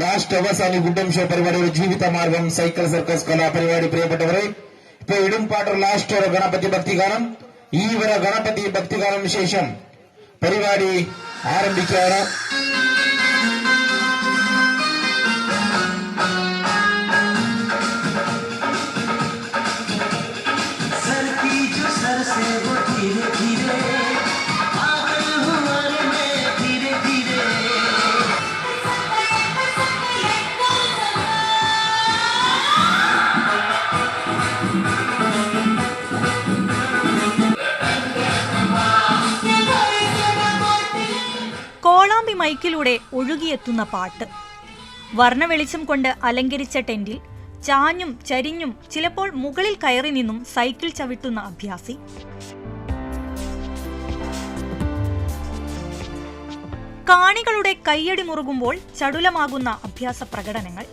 Last അവസാന ഗുഡം show പരിപാടിയുടെ ജീവിതമാർഗം സൈക്കിൾ സർക്കസ് കലാപരിപാടി പ്രിയപ്പെട്ടവരെ ഇപ്പൊ ഇടുംപാട്ടർ ലാസ്റ്റ് ഒരു ഗണപതി ഭക്തിഗാനം ഈ വരെ ഗണപതി ഭക്തിഗാനം ശേഷം പരിപാടി ആരംഭിക്കുകയാണ്. കോളാമ്പി മൈക്കിലൂടെ ഒഴുകിയെത്തുന്ന പാട്ട്. വർണ വെളിച്ചം കൊണ്ട് അലങ്കരിച്ച ടെന്റിൽ ചാഞ്ഞും ചരിഞ്ഞും ചിലപ്പോൾ മുകളിൽ കയറി നിന്നും സൈക്കിൾ ചവിട്ടുന്ന അഭ്യാസി. കാണികളുടെ കയ്യടി മുറുകുമ്പോൾ ചടുലമാകുന്ന അഭ്യാസ പ്രകടനങ്ങൾ.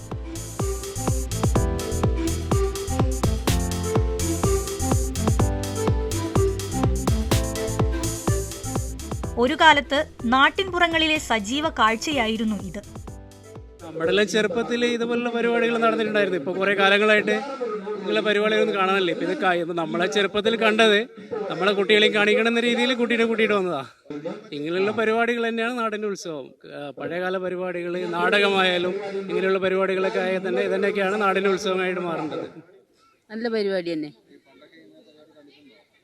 ഒരു കാലത്ത് നാട്ടിൻപുറങ്ങളിലെ സജീവ കാഴ്ചയായിരുന്നു ഇത്. നമ്മുടെല്ലാം ചെറുപ്പത്തിൽ ഇതുപോലുള്ള പരിപാടികൾ നടന്നിട്ടുണ്ടായിരുന്നു. ഇപ്പോൾ കുറേ കാലങ്ങളായിട്ട് ഇങ്ങനെ പരിപാടികളൊന്നും കാണാനല്ലേ. ഇപ്പം ഇത് ഇപ്പം നമ്മളെ ചെറുപ്പത്തിൽ കണ്ടത് നമ്മളെ കുട്ടികളെയും കാണിക്കണം എന്ന രീതിയിൽ കുട്ടിയുടെ കൂട്ടിയിട്ട് വന്നതാ. ഇങ്ങനെയുള്ള പരിപാടികൾ തന്നെയാണ് നാടിന്റെ ഉത്സവം. പഴയകാല പരിപാടികൾ നാടകമായാലും ഇങ്ങനെയുള്ള പരിപാടികളൊക്കെ ആയാൽ തന്നെ ഇതന്നെയൊക്കെയാണ് നാടിന്റെ ഉത്സവമായിട്ട് മാറേണ്ടത്. നല്ല പരിപാടി തന്നെ.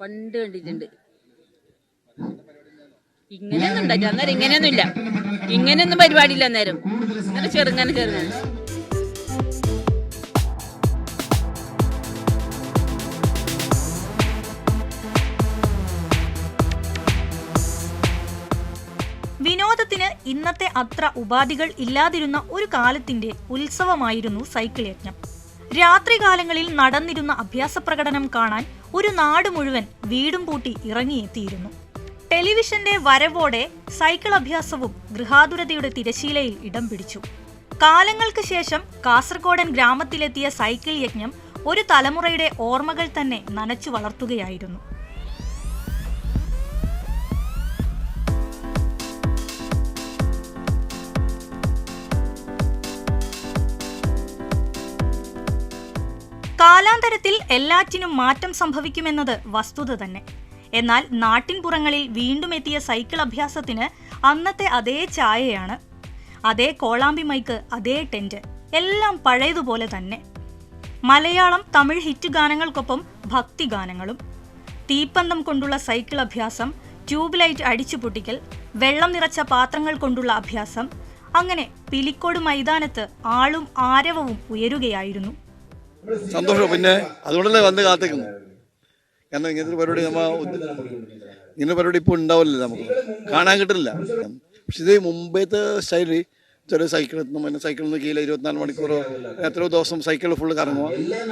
പണ്ട് കണ്ടിട്ടുണ്ട്. ഇങ്ങനെയൊന്നും ഉണ്ടായില്ല അന്നേരം ഇങ്ങനെയൊന്നും ഇല്ല ഇങ്ങനെയൊന്നും പരിപാടിയില്ല അന്നേരം. അങ്ങനെ ചെറുങ്ങനെ ചെറുങ്ങനെ. വിനോദത്തിന് ഇന്നത്തെ അത്ര ഉപാധികൾ ഇല്ലാതിരുന്ന ഒരു കാലത്തിന്റെ ഉത്സവമായിരുന്നു സൈക്കിൾ യജ്ഞം രാത്രികാലങ്ങളിൽ നടന്നിരുന്ന അഭ്യാസ പ്രകടനം കാണാൻ ഒരു നാട് മുഴുവൻ വീടും പൂട്ടി ഇറങ്ങിയെത്തിയിരുന്നു. ടെലിവിഷന്റെ വരവോടെ സൈക്കിൾ അഭ്യാസവും ഗൃഹാതുരതയുടെ തിരശീലയിൽ ഇടം പിടിച്ചു. കാലങ്ങൾക്ക് ശേഷം കാസർഗോഡൻ ഗ്രാമത്തിലെത്തിയ സൈക്കിൾ യജ്ഞം ഒരു തലമുറയുടെ ഓർമ്മകൾ തന്നെ നനച്ചു വളർത്തുകയായിരുന്നു. കാലാന്തരത്തിൽ എല്ലാറ്റിനും മാറ്റം സംഭവിക്കുമെന്നത് വസ്തുത തന്നെ. എന്നാൽ നാട്ടിൻപുറങ്ങളിൽ വീണ്ടും എത്തിയ സൈക്കിൾ അഭ്യാസത്തിന് അന്നത്തെ അതേ ചായയാണ് അതേ കോളാമ്പി മൈക്ക് അതേ ടെന്റ് എല്ലാം പഴയതുപോലെ തന്നെ. മലയാളം തമിഴ് ഹിറ്റ് ഗാനങ്ങൾക്കൊപ്പം ഭക്തി ഗാനങ്ങളും. തീപ്പന്തം കൊണ്ടുള്ള സൈക്കിൾ അഭ്യാസം ട്യൂബ് ലൈറ്റ് അടിച്ചു പൊട്ടിക്കൽ വെള്ളം നിറച്ച പാത്രങ്ങൾ കൊണ്ടുള്ള അഭ്യാസം അങ്ങനെ പിലിക്കോട് മൈതാനത്ത് ആളും ആരവവും ഉയരുകയായിരുന്നു. സന്തോഷം. പിന്നെ അതുകൊണ്ടല്ലേ വന്ന് കാത്തിക്കുന്നു കാരണം ഇങ്ങനത്തെ പരിപാടി നമ്മ ഉദ്ദ- ഇങ്ങനെ പരിപാടി ഇപ്പോൾ ഉണ്ടാവില്ല നമുക്ക്. കാണാൻ കിട്ടില്ല പക്ഷെ ഇത് മുമ്പേത്തെ സ്റ്റൈൽ ചെറിയ സൈക്കിൾ എത്തുന്നു പിന്നെ സൈക്കിളിൽ നിന്ന് കീഴിൽ ഇരുപത്തിനാല് മണിക്കൂറോ എത്രയോ ദിവസം സൈക്കിൾ ഫുള്ള് കറങ്ങുക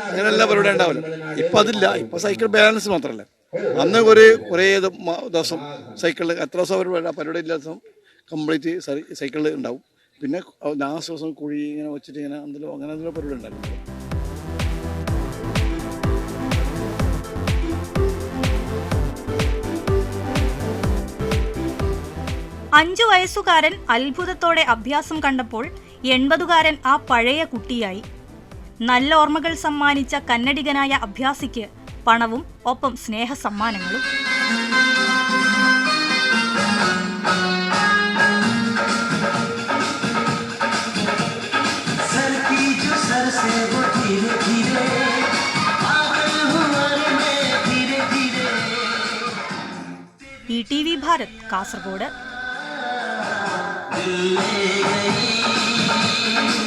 അങ്ങനെ എല്ലാ പരിപാടി ഉണ്ടാവില്ല. ഇപ്പം അതില്ല. ഇപ്പം സൈക്കിൾ ബാലൻസ് മാത്രമല്ല അന്ന് ഒരു കുറേ ദിവസം സൈക്കിളിൽ എത്ര ദിവസം പരിപാടി പരിപാടി ഇല്ലാത്ത ദിവസം കംപ്ലീറ്റ് സൈക്കിളിൽ ഉണ്ടാവും. പിന്നെ ലാസ്റ്റ് ദിവസം കുഴി ഇങ്ങനെ വെച്ചിട്ട് ഇങ്ങനെ എന്തെങ്കിലും അങ്ങനെ എന്തെങ്കിലും പരിപാടി ഉണ്ടായിരുന്നു അഞ്ചു വയസ്സുകാരൻ അത്ഭുതത്തോടെ അഭ്യാസം കണ്ടപ്പോൾ എൺപതുകാരൻ ആ പഴയ കുട്ടിയായി. നല്ല ഓർമ്മകൾ സമ്മാനിച്ച കന്നഡികനായ അഭ്യാസിക്ക് പണവും ഒപ്പം സ്നേഹ സമ്മാനങ്ങളും T V Bharat Kasaragod. Thank you.